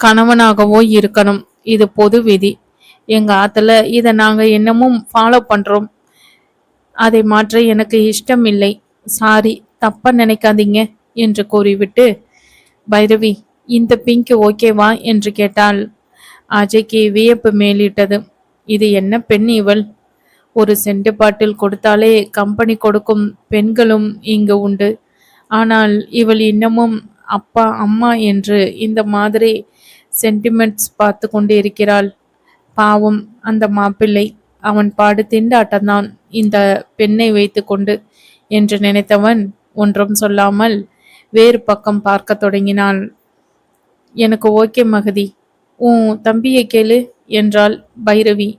கணவனாகவோ இருக்கணும். இது பொது விதி. எங்க ஆத்துல இதை நாங்க இன்னமும் ஃபாலோ பண்றோம். அதை மாற்ற எனக்கு இஷ்டம் இல்லை சாரி தப்பா நினைக்காதீங்க என்று கூறிவிட்டு பைரவி இந்த பிங்க் ஓகேவா? என்று கேட்டாள். அஜய்க்கு வியப்பு மேலிட்டது. இது என்ன பெண் இவள்? ஒரு சென்ட் பாட்டில் கொடுத்தாலே கம்பெனி கொடுக்கும் பெண்களும் இங்கு உண்டு. ஆனால் இவள் இன்னமும் அப்பா அம்மா என்று இந்த மாதிரி சென்டிமெண்ட்ஸ் பார்த்து கொண்டு இருக்கிறாள். பாவம் அந்த மாப்பிள்ளை அவன் பாடு திண்டாட்டம்தான் இந்த பெண்ணை வைத்துக்கொண்டு என்று நினைத்தவன் ஒன்றும் சொல்லாமல் வேறு பக்கம் பார்க்க தொடங்கினான் எனக்கு ஓகே மகதி உன் தம்பியை கேளு என்றாள் பைரவி.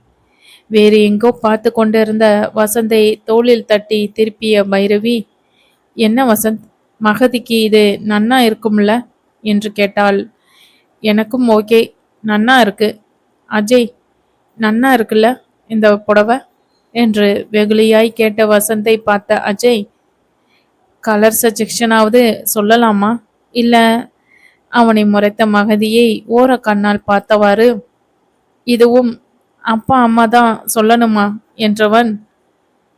வேறு எங்கோ பார்த்து கொண்டிருந்த வசந்தை தோளில் தட்டி திருப்பிய பைரவி என்ன வசந்த் மகதிக்கு இது நன்னா இருக்கும்ல? என்று கேட்டாள். எனக்கும் ஓகே. நன்னா இருக்கு. அஜய் நன்னா இருக்குல்ல இந்த புடவை? என்று வெகுளியாய் கேட்ட வசந்தை பார்த்த அஜய் கலர் சஜெக்ஷனாவது சொல்லலாமா? இல்லை அவனை முறைத்த மகதியை ஓர கண்ணால் பார்த்தவாறு இதுவும் அப்பா அம்மா தான் சொல்லணுமா? என்றவன்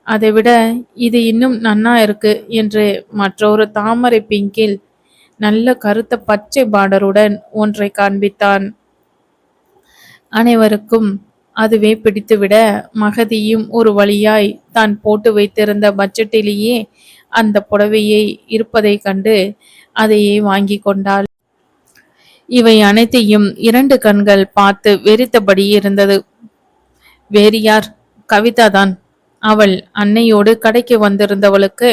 அதைவிட இது இன்னும் நன்னா இருக்கு என்று மற்றொரு தாமரை பிங்கில் நல்ல கருத்த பச்சை பார்டருடன் ஒன்றை காண்பித்தான். அனைவருக்கும் அதுவே பிடித்துவிட மகதியும் ஒரு வழியாய் தான் போட்டு வைத்திருந்த பட்ஜெட்டிலேயே அந்த புடவையை இருப்பதைக் கண்டு அதையே வாங்கி கொண்டாள். இவை அனைத்தையும் இரண்டு கண்கள் பார்த்து வெறித்தபடி இருந்தது. வேறு யார்? கவிதா தான். அவள் அன்னையோடு கடைக்கு வந்திருந்தவளுக்கு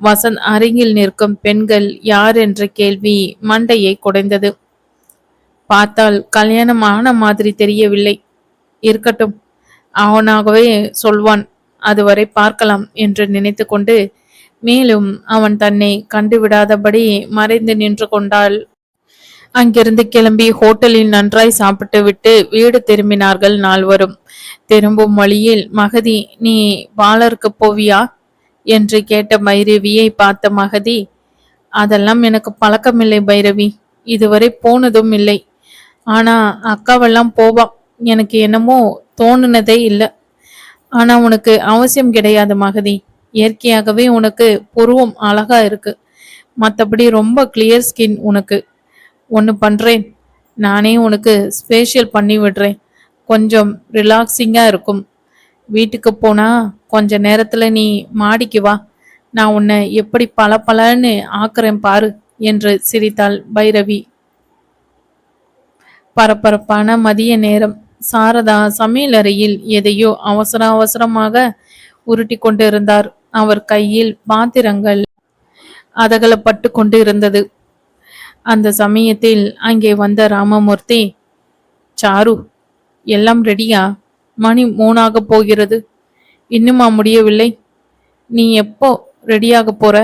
வசந்த் அருகில் நிற்கும் பெண்கள் யார்? என்ற கேள்வி மண்டையை குடைந்தது. பார்த்தால் கல்யாணம் ஆன மாதிரி தெரியவில்லை. இருக்கட்டும் அவனாகவே சொல்வான். அதுவரை பார்க்கலாம் என்று நினைத்து கொண்டு மேலும் அவன் தன்னை கண்டுவிடாதபடி மறைந்து நின்று கொண்டாள் அங்கிருந்து கிளம்பி ஹோட்டலில் நன்றாய் சாப்பிட்டு விட்டு வீடு திரும்பினார்கள் நால்வரும். திரும்பும் வழியில் மகதி நீ பாலருக்கு போவியா? என்று கேட்ட பைரவியை பார்த்த மகதி அதெல்லாம் எனக்கு பழக்கமில்லை பைரவி இதுவரை போனதும் இல்லை. ஆனா அக்காவெல்லாம் போவா. எனக்கு என்னமோ தோணுனதே இல்லை. ஆனா உனக்கு அவசியம் கிடையாது மகதி. இயற்கையாகவே உனக்கு புருவம் அழகா இருக்கு. மற்றபடி ரொம்ப கிளியர் ஸ்கின் உனக்கு. ஒன்று பண்ணுறேன் நானே உனக்கு ஸ்பேஷியல் பண்ணி விடுறேன். கொஞ்சம் ரிலாக்ஸிங்காக இருக்கும். வீட்டுக்கு போனா கொஞ்ச நேரத்துல நீ மாடிக்கு வா. நான் உன்னை எப்படி பல பலன்னு ஆக்குறேன் பாரு என்று சிரித்தாள் பைரவி. பரபரப்பான மதிய நேரம். சாரதா சமையலறையில் எதையோ அவசர அவசரமாக உருட்டி கொண்டிருந்தார். அவர் கையில் பாத்திரங்கள் அதகலப்பட்டு கொண்டு இருந்தது அந்த சமயத்தில் அங்கே வந்த ராமமூர்த்தி சாரு எல்லாம் ரெடியா மணி மூணாக போகிறது. இன்னுமா முடியவில்லை? நீ எப்போ ரெடியாக போற?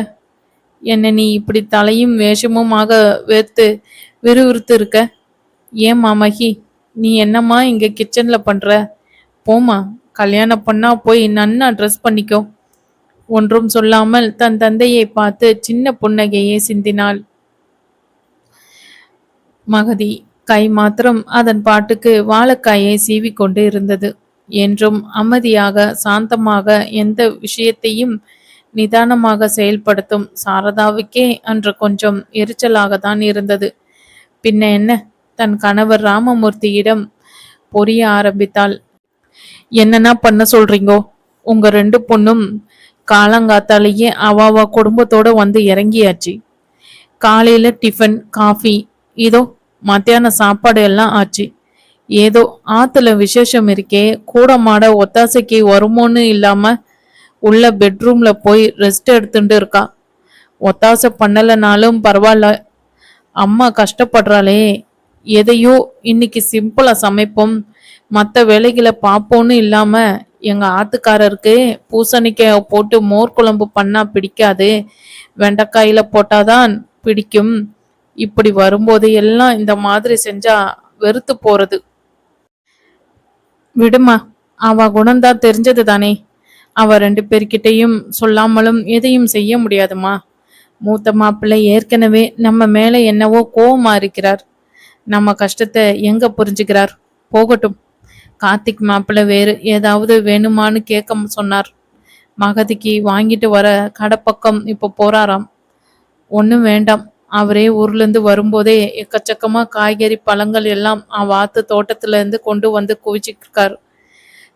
என்னை நீ இப்படி தலையும் வேஷமுமாக வேர்த்து விறுவிறுத்து இருக்க ஏன் மாமகி நீ என்னம்மா இங்க கிச்சன்ல பண்ற? போமா கல்யாணம் பண்ணா போய் நன்னா ட்ரெஸ் பண்ணிக்கோ. ஒன்றும் சொல்லாமல் தன் தந்தையை பார்த்து சின்ன புன்னகையை சிந்தினாள். மகதி கை மாத்திரம் அதன் பாட்டுக்கு வாழைக்காயை சீவிக்கொண்டு இருந்தது. என்றும் அமைதியாக சாந்தமாக எந்த விஷயத்தையும் நிதானமாக செயல்படுத்தும் சாரதாவுக்கே அன்று கொஞ்சம் எரிச்சலாக தான் இருந்தது. பின்ன என்ன? தன் கணவர் ராமமூர்த்தியிடம் பொரிய ஆரம்பித்தாள். என்னன்னா பண்ண சொல்றீங்கோ? உங்க ரெண்டு பொண்ணும் காலங்காத்தாலேயே அவாவா குடும்பத்தோட வந்து இறங்கியாச்சு. காலையில டிஃபன் காஃபி இதோ மத்தியான சாப்பாடு எல்லாம் ஆச்சு. ஏதோ ஆத்துல விசேஷம் இருக்கே கூட மாட ஒத்தாசைக்கு வருமோன்னு இல்லாம உள்ள பெட்ரூம்ல போய் ரெஸ்ட் எடுத்துட்டு இருக்கா. ஒத்தாசை பண்ணலைனாலும் பரவாயில்ல அம்மா கஷ்டப்படுறாளே. எதையோ இன்னைக்கு சிம்பிளா சமைப்போம். மற்ற வேலைகளை பார்ப்போன்னு இல்லாம எங்க ஆத்துக்காரருக்கு பூசணிக்காய் போட்டு மோர் குழம்பு பண்ணா பிடிக்காது. வெண்டைக்காயில போட்டாதான் பிடிக்கும். இப்படி வரும்போது எல்லாம் இந்த மாதிரி செஞ்சா வெறுத்து போறது. விடுமா அவ குணம்தான் தெரிஞ்சது தானே. அவ ரெண்டு பேர்கிட்டையும் சொல்லாமலும் எதையும் செய்ய முடியாதுமா. மூத்த மாப்பிள்ளை ஏற்கனவே நம்ம மேல என்னவோ கோவமா இருக்கிறார். நம்ம கஷ்டத்தை எங்க புரிஞ்சுக்கிறார்? போகட்டும். கார்த்திக் மாப்பிள்ளை வேறு ஏதாவது வேணுமான்னு கேட்க சொன்னார். மகதிக்கு வாங்கிட்டு வர கடைப்பக்கம் இப்போ போறாராம். ஒன்றும் வேண்டாம். அவரே ஊர்லேருந்து வரும்போதே எக்கச்சக்கமாக காய்கறி பழங்கள் எல்லாம் வாத்து தோட்டத்துலேருந்து கொண்டு வந்து குவிச்சிருக்கார்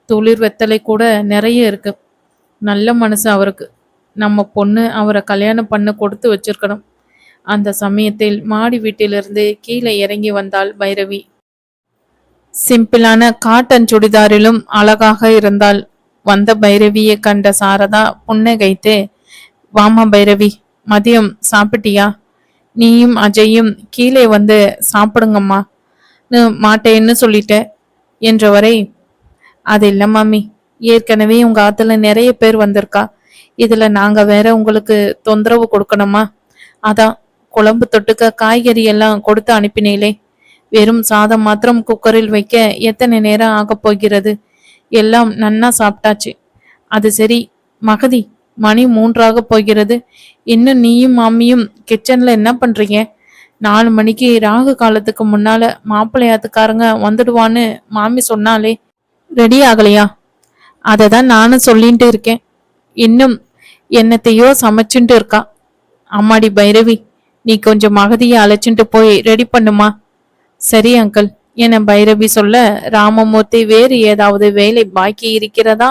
துளிர் வெத்தலை கூட நிறைய இருக்கு. நல்ல மனசு அவருக்கு. நம்ம பொண்ணு அவரை கல்யாணம் பண்ண கொடுத்து வச்சிருக்கணும். அந்த சமயத்தில் மாடி வீட்டிலிருந்து கீழே இறங்கி வந்தாள் பைரவி. சிம்பிளான காட்டன் சுடிதாரிலும் அழகாக இருந்தால் வந்த பைரவியை கண்ட சாரதா புன்னகைத்து வாமா பைரவி மதியம் சாப்பிட்டியா? நீயும் அஜயும் கீழே வந்து சாப்பிடுங்கம்மா. மாட்டேன்னு சொல்லிட்ட. என்றவரை அது இல்லை மாமி. ஏற்கனவே உங்க ஆத்துல நிறைய பேர் வந்திருக்கா. இதுல நாங்க வேற உங்களுக்கு தொந்தரவு கொடுக்கணுமா? அதான் குழம்பு தொட்டுக்க காய்கறி எல்லாம் கொடுத்து அனுப்பினீங்களே வெறும் சாதம் மாத்திரம் குக்கரில் வைக்க எத்தனை நேரம் ஆகப் போகிறது? எல்லாம் நன்னா சாப்பிட்டாச்சு. அது சரி மகதி மணி மூன்றாக போகிறது. இன்னும் நீயும் மாமியும் கிச்சன்ல என்ன பண்றீங்க? நாலு மணிக்கு ராகு காலத்துக்கு முன்னால மாப்பிள்ளையாத்துக்காரங்க வந்துடுவான்னு மாமி சொன்னாலே ரெடி ஆகலையா? அதை தான் நானும் சொல்லிட்டு இருக்கேன். இன்னும் என்னத்தையோ சமைச்சுட்டு இருக்கா. அம்மாடி பைரவி நீ கொஞ்சம் மகதியை அழைச்சிட்டு போய் ரெடி பண்ணுமா? சரி அங்கிள் என பைரவி சொல்ல ராமமூர்த்தி வேறு ஏதாவது வேலை பாக்கி இருக்கிறதா?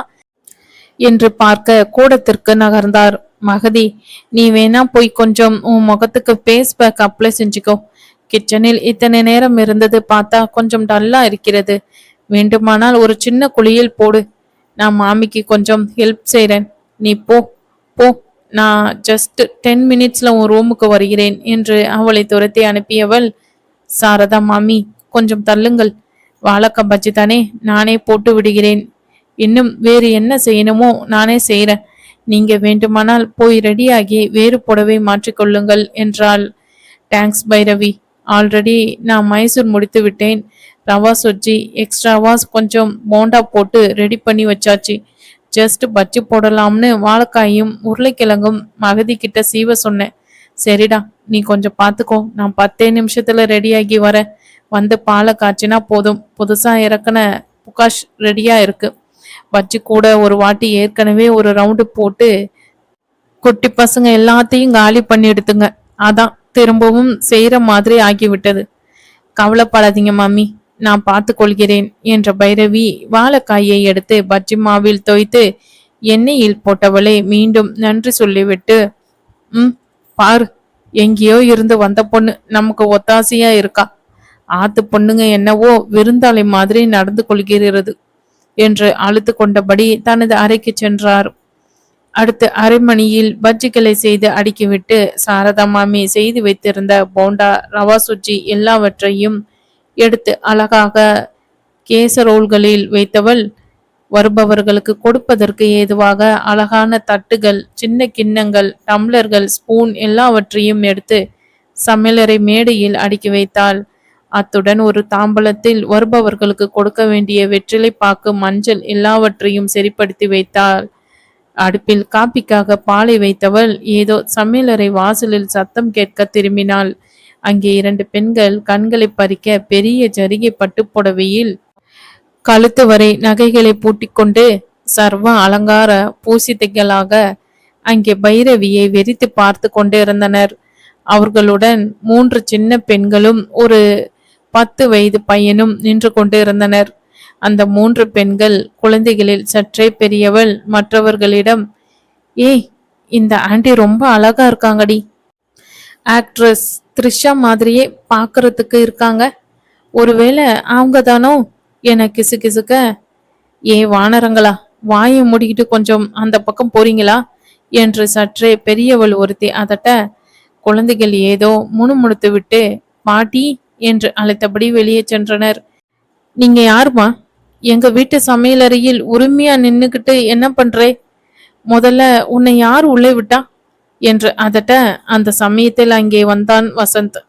என்று பார்க்க கூடத்திற்கு நகர்ந்தார். மகதி நீ வேணா போய் கொஞ்சம் உன் முகத்துக்கு ஃபேஸ் பேக் அப்ளை செஞ்சுக்கோ. கிச்சனில் இத்தனை நேரம் இருந்தது பார்த்தா கொஞ்சம் டல்லா இருக்கிறது. வேண்டுமானால் ஒரு சின்ன குழியில் போடு. நான் மாமிக்கு கொஞ்சம் ஹெல்ப் செய்கிறேன் நீ போ போ. நான் ஜஸ்ட் டென் மினிட்ஸில் உன் ரூமுக்கு வருகிறேன் என்று அவளை துரத்தி அனுப்பியவள் சாரதா மாமி கொஞ்சம் தள்ளுங்கள். வாழக்கா பஜ்ஜி தானே நானே போட்டு விடுகிறேன். இன்னும் வேறு என்ன செய்யணுமோ நானே செய்கிறேன் நீங்க வேண்டுமானால் போய் ரெடியாகி வேறு புடவை மாற்றிக்கொள்ளுங்கள் என்றாள். தேங்க்ஸ் பைரவி. ஆல்ரெடி நான் மைசூர் முடித்து விட்டேன். ரவா சொஜ்ஜி எக்ஸ்ட்ராவா கொஞ்சம் போண்டா போட்டு ரெடி பண்ணி வச்சாச்சு. ஜஸ்ட் பஜ்ஜி போடலாம்னு வாழைக்காயும் உருளைக்கிழங்கும் மகதி கிட்ட சீவ சொன்னேன். சரிடா நீ கொஞ்சம் பார்த்துக்கோ நான் பத்தே நிமிஷத்துல ரெடியாகி வரேன். வந்து பாலை காய்ச்சினா போதும். புதுசா இறக்குன புகாஷ் ரெடியா இருக்கு. வச்சு கூட ஒரு வாட்டி ஏற்கனவே ஒரு ரவுண்டு போட்டு குட்டி பசங்க எல்லாத்தையும் காலி பண்ணி எடுத்துங்க. அதான் திரும்பவும் செய்யற மாதிரி ஆகிவிட்டது. கவலைப்படாதீங்க மாமி நான் பார்த்து கொள்கிறேன் என்ற பைரவி வாழைக்காயை எடுத்து பஜ்ஜி மாவில் தோய்த்து எண்ணெயில் போட்டவளை மீண்டும் நன்றி சொல்லிவிட்டு ம் பாரு எங்கேயோ இருந்து வந்த பொண்ணு நமக்கு ஒத்தாசையா இருக்கா? ஆத்து பொண்ணுங்க என்னவோ விருந்தாளி மாதிரி நடந்து கொள்கிறது என்று அழுத்து கொண்டபடி தனது அறைக்கு சென்றார். அடுத்து அரை மணியில் பஜ்ஜிகளை செய்து அடுக்கிவிட்டு சாரதா மாமி செய்து வைத்திருந்த போண்டா ரவா சுஜி எல்லாவற்றையும் எடுத்து அழகாக கேசரோல்களில் வைத்தவள் வருபவர்களுக்கு கொடுப்பதற்கு ஏதுவாக அழகான தட்டுகள் சின்ன கிண்ணங்கள் டம்ளர்கள் ஸ்பூன் எல்லாவற்றையும் எடுத்து சமையலறை மேடையில் அடுக்கி வைத்தாள். அத்துடன் ஒரு தாம்பலத்தில் வருபவர்களுக்கு கொடுக்க வேண்டிய வெற்றிலை பாக்கு மஞ்சள் எல்லாவற்றையும் சரிப்படுத்தி வைத்தாள் அடுப்பில் காப்பிக்காக பாலை வைத்தவள் ஏதோ சமையலறை வாசலில் சத்தம் கேட்க திரும்பினாள். அங்கே இரண்டு பெண்கள் கண்களை பறிக்க பெரிய ஜரிகை பட்டுப்புடவையில் கழுத்து வரை நகைகளை பூட்டிக்கொண்டு சர்வ அலங்கார பூசித்தைகளாக அங்கே பைரவியை வெறித்து பார்த்து கொண்டிருந்தனர். அவர்களுடன் மூன்று சின்ன பெண்களும் ஒரு பத்து வயது பையனும் நின்று கொண்டிருந்தனர். அந்த மூன்று பெண்கள் குழந்தைகளில் சற்றே பெரியவள் மற்றவர்களிடம் ஏய் இந்த ஆண்டி ரொம்ப அழகா இருக்காங்கடி. ஆக்ட்ரஸ் த்ரிஷா மாதிரியே பார்க்கறதுக்கு இருக்காங்க. ஒருவேளை அவங்க தானோ என கிசு கிசுக்க ஏ வானரங்களா வாயை மூடிக்கிட்டு கொஞ்சம் அந்த பக்கம் போறீங்களா? என்று சற்றே பெரியவள் ஒருத்தி அதட்ட குழந்தைகள் ஏதோ முணுமுணுத்து விட்டு பாட்டி என்று அழைத்தபடி வெளியே சென்றனர். நீங்க யாருமா? எங்க வீட்டு சமையலறையில் உரிமையா நின்னுக்கிட்டு என்ன பண்றே? முதல்ல உன்னை யார் உள்ளே விட்டா? என்று அதட்ட அந்த சமயத்தில் அங்கே வந்தான் வசந்த்.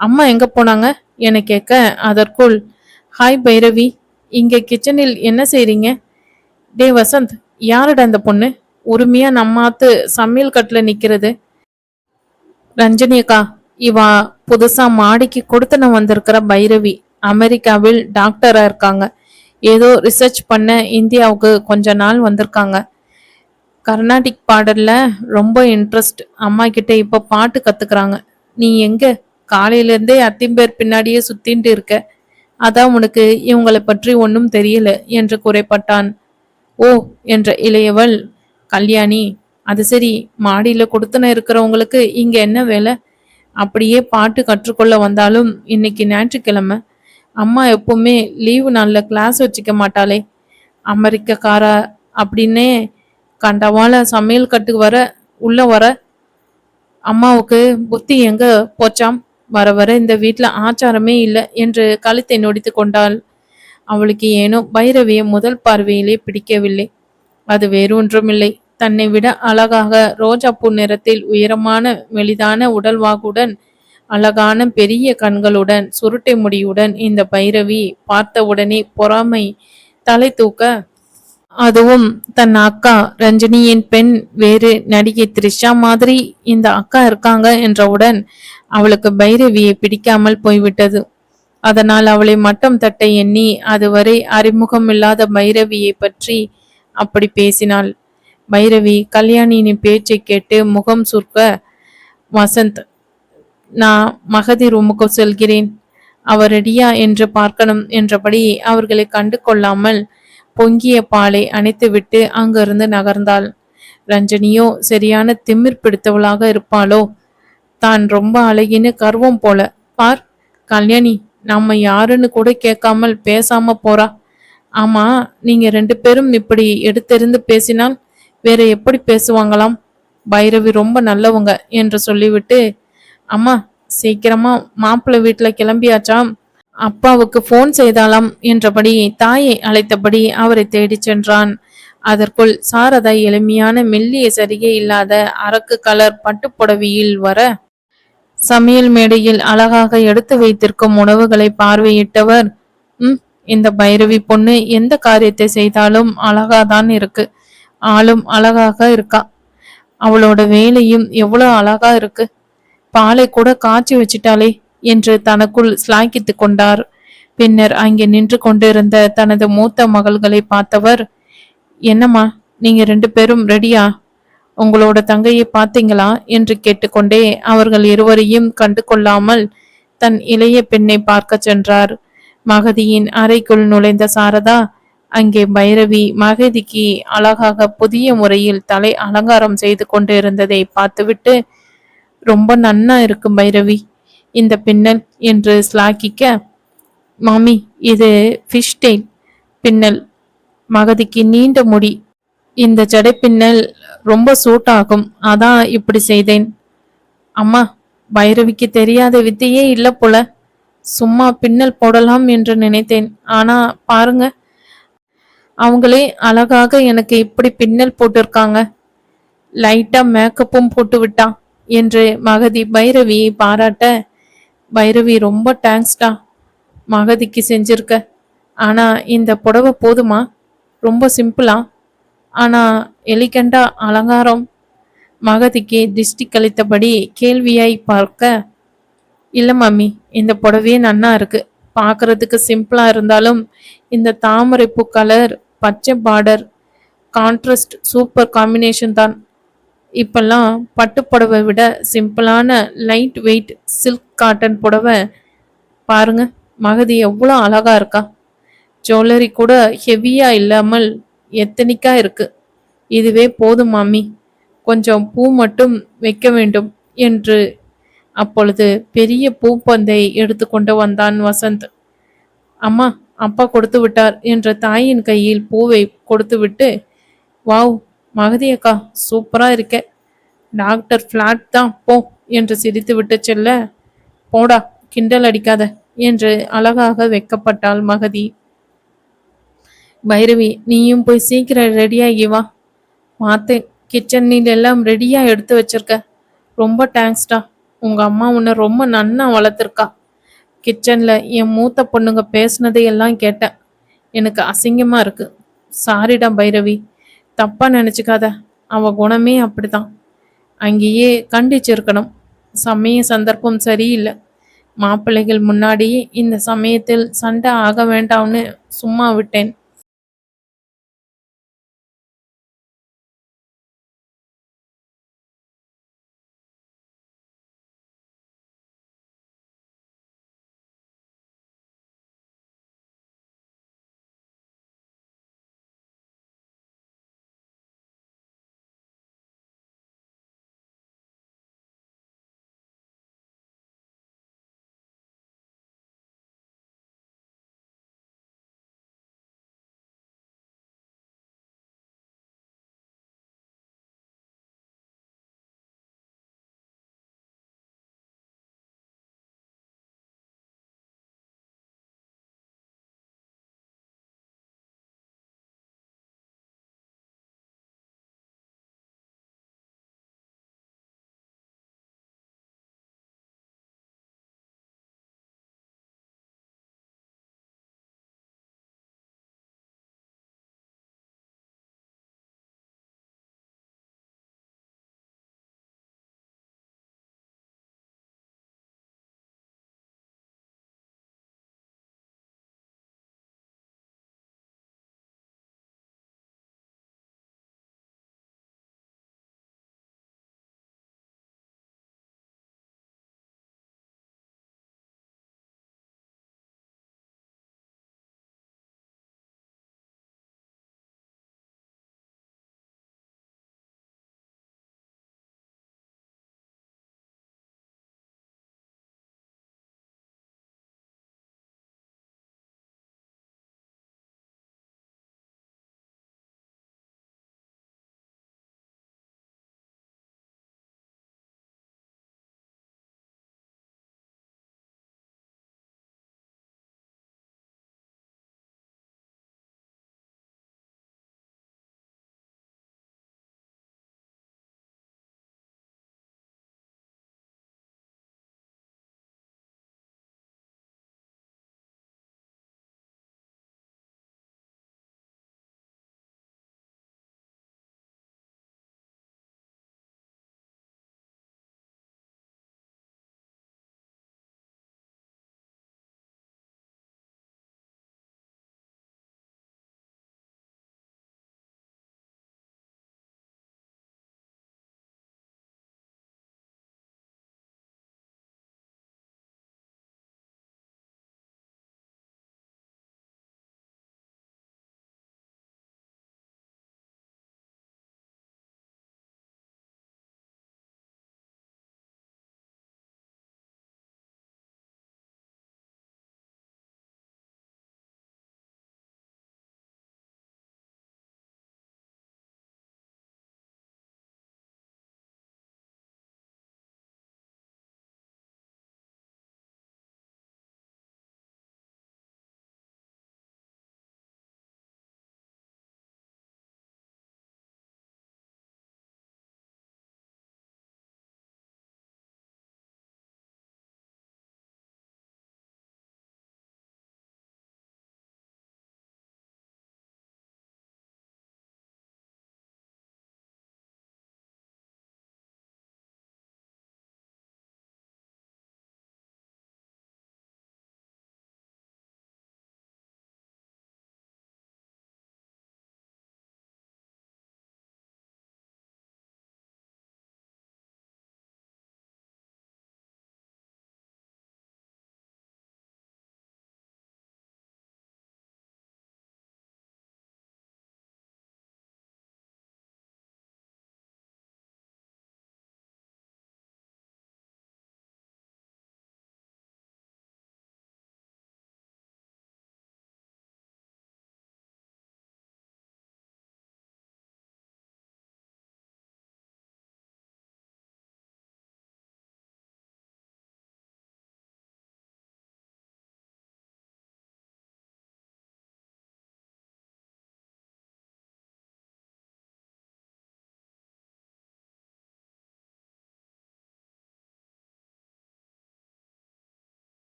அம்மா எங்க போனாங்க? என கேட்க அதற்குள் ஹாய் பைரவி இங்க கிச்சனில் என்ன செய்றீங்க? டே வசந்த் யாருடா அந்த பொண்ணு? உரிமையா நம்மாத்து சமையல் கட்டில் நிற்கிறது ரஞ்சனியக்கா இவா புதுசா மாடிக்கு கொடுத்தன வந்திருக்கிற பைரவி அமெரிக்காவில் டாக்டரா இருக்காங்க. ஏதோ ரிசர்ச் பண்ண இந்தியாவுக்கு கொஞ்ச நாள் வந்திருக்காங்க. கர்நாடிக் பாடல்ல ரொம்ப இன்ட்ரெஸ்ட் அம்மா கிட்ட இப்ப பாட்டு கத்துக்கிறாங்க. நீ எங்க? காலையில இருந்தே அத்திம்பேர் பின்னாடியே சுத்தின்ட்டு இருக்க. அதான் உனக்கு இவங்களை பற்றி ஒன்றும் தெரியல என்று குறைப்பட்டான். ஓ என்ற இளையவள் கல்யாணி அது சரி மாடியில கொடுத்தன இருக்கிறவங்களுக்கு இங்க என்ன வேலை? அப்படியே பாட்டு கற்றுக்கொள்ள வந்தாலும் இன்னைக்கு ஞாயிற்றுக்கிழமை. அம்மா எப்பவுமே லீவு நாளில் கிளாஸ் வச்சுக்க மாட்டாளே. அமெரிக்கக்காரா அப்படின்னே கண்டவால சமையல் கட்டுக்கு வர உள்ள வர அம்மாவுக்கு புத்தி எங்க போச்சாம்? வர வர இந்த வீட்டில் ஆச்சாரமே இல்லை என்று கழுத்தை நொடித்து கொண்டாள். அவளுக்கு ஏனோ பைரவியை முதல் பார்வையிலே பிடிக்கவில்லை. அது வேறு ஒன்றும் இல்லை தன்னை விட அழகாக ரோஜாப்பூ நிறத்தில் உயரமான மெலிதான உடல்வாகுடன் அழகான பெரிய கண்களுடன் சுருட்டை முடியுடன் இந்த பைரவி பார்த்தவுடனே பொறாமை தலை தூக்க அதுவும் தன் அக்கா ரஞ்சினியின் பெண் வேறு நடிகை த்ரிஷா மாதிரி இந்த அக்கா இருக்காங்க என்றவுடன் அவளுக்கு பைரவியை பிடிக்காமல் போய்விட்டது. அதனால் அவளை மட்டம் தட்ட எண்ணி அதுவரை அறிமுகமில்லாத பைரவியை பற்றி அப்படி பேசினாள். பைரவி கல்யாணியின் பேச்சை கேட்டு முகம் சுருக்க வசந்த் நான் மகதி ரூமுக்கு செல்கிறேன். அவர் ரெடியா என்று பார்க்கணும் என்றபடி அவர்களை கண்டு கொள்ளாமல் பொங்கிய பாலை அணைத்துவிட்டு அங்கிருந்து நகர்ந்தாள். ரஞ்சனியோ சரியான திமிர் பிடித்தவளாக இருப்பாளோ? தான் ரொம்ப அழகின்னு கர்வம் போல. பார் கல்யாணி நம்ம யாருன்னு கூட கேட்காமல் பேசாம போறா. ஆமா நீங்க ரெண்டு பேரும் இப்படி எடுத்தெறிந்து பேசினால் வேற எப்படி பேசுவாங்களாம்? பைரவி ரொம்ப நல்லவங்க என்று சொல்லிவிட்டு அம்மா சீக்கிரமா மாப்பிள்ளை வீட்டுல கிளம்பியாச்சாம். அப்பாவுக்கு போன் செய்தாலாம் என்றபடி தாயை அழைத்தபடி அவரை தேடிச் சென்றான். அதற்குள் சாரதா எளிமையான மெல்லிய சரியே இல்லாத அரக்கு கலர் பட்டுப்புடவியில் வர சமையல் மேடையில் அழகாக எடுத்து வைத்திருக்கும் உணவுகளை பார்வையிட்டவர் ம் இந்த பைரவி பொண்ணு எந்த காரியத்தை செய்தாலும் அழகாதான் இருக்கு. ஆளும் அழகாக இருக்கா? அவளோட வேலையும் எவ்வளவு அழகா இருக்கு. பாலை கூட காய்ச்சி வச்சிட்டாளே என்று தனக்குள் சிலாய்க்கித்து கொண்டார். பின்னர் அங்கே நின்று கொண்டிருந்த தனது மூத்த மகள்களை பார்த்தவர் என்னம்மா நீங்க ரெண்டு பேரும் ரெடியா? உங்களோட தங்கையை பார்த்தீங்களா? என்று கேட்டுக்கொண்டே அவர்கள் இருவரையும் கண்டு கொள்ளாமல் தன் இளைய பெண்ணை பார்க்க சென்றார். மகதியின் அறைக்குள் நுழைந்த சாரதா அங்கே பைரவி மகதிக்கு அழகாக புதிய முறையில் தலை அலங்காரம் செய்து கொண்டிருந்ததை பார்த்துவிட்டு ரொம்ப நன்னா இருக்கு பைரவி. இந்த பின்னல் என்று ஸ்லாக்கிக்க மாமி இது ஃபிஷ் டெயில் பின்னல். மகதிக்கு நீண்ட முடி. இந்த ஜடை பின்னல் ரொம்ப சூட் ஆகும். அதான் இப்படி செய்தேன். அம்மா பைரவிக்கு தெரியாத வித்தையே இல்லை போல. சும்மா பின்னல் போடலாம் என்று நினைத்தேன். ஆனா பாருங்க அவங்களே அழகாக எனக்கு இப்படி பின்னல் போட்டிருக்காங்க. லைட்டா மேக்கப்பும் போட்டு விட்டா என்று மகதி பைரவியை பாராட்ட பைரவி ரொம்ப டேங்க்ஸ்டா மகதிக்கு செஞ்சிருக்க. ஆனா இந்த புடவை போதுமா? ரொம்ப சிம்பிளா ஆனா எலிகண்டா அலங்காரம். மகதிக்கு திருஷ்டி கழித்தபடி கேள்வியாய் பார்க்க இல்ல மாமி இந்த புடவையே நன்னா இருக்கு. பார்க்கறதுக்கு சிம்பிளா இருந்தாலும் இந்த தாமரை பூ கலர் பச்சை பார்டர் கான்ட்ராஸ்ட் சூப்பர் காம்பினேஷன் தான். இப்பெல்லாம் பட்டு புடவை விட சிம்பிளான லைட் வெயிட் சில்க் காட்டன் புடவை பாருங்க மகதி எவ்வளோ அழகா இருக்கா. ஜுவல்லரி கூட ஹெவியா இல்லாமல் எத்தனிக்கா இருக்கு. இதுவே போதும் மாமி கொஞ்சம் பூ மட்டும் வைக்க வேண்டும் என்று அப்பொழுது பெரிய பூப்பந்தை எடுத்துக்கொண்டு வந்தான் வசந்த். அம்மா அப்பா கொடுத்து விட்டார் என்ற தாயின் கையில் பூவை கொடுத்துவிட்டு வாவ் மகதி அக்கா சூப்பராக இருக்க. டாக்டர் ஃப்ளாட் தான் போ என்று சிரித்துவிட்டு செல்ல போடா கிண்டல் அடிக்காத என்று அழகாக வெக்கப்பட்டாள் மகதி. பைரவி நீயும் போய் சீக்கிரம் ரெடியாகி வா. மாத்தேன். கிச்சனில் எல்லாம் ரெடியாக எடுத்து வச்சிருக்க. ரொம்ப தேங்க்ஸ்டா உங்க அம்மா உன்னை ரொம்ப நன்னா வளர்த்துருக்கா. கிச்சனில் என் மூத்த பொண்ணுங்க பேசுனதையெல்லாம் கேட்டேன். எனக்கு அசிங்கமாக இருக்குது சாரிடா பைரவி. தப்பாக நினச்சிக்காத. அவள் குணமே அப்படிதான் அங்கேயே கண்டிச்சிருக்கணும். சமய சந்தர்ப்பம் சரியில்லை. மாப்பிள்ளைகள் முன்னாடி இந்த சமயத்தில் சண்டை ஆக வேண்டாம்னு சும்மா விட்டேன்.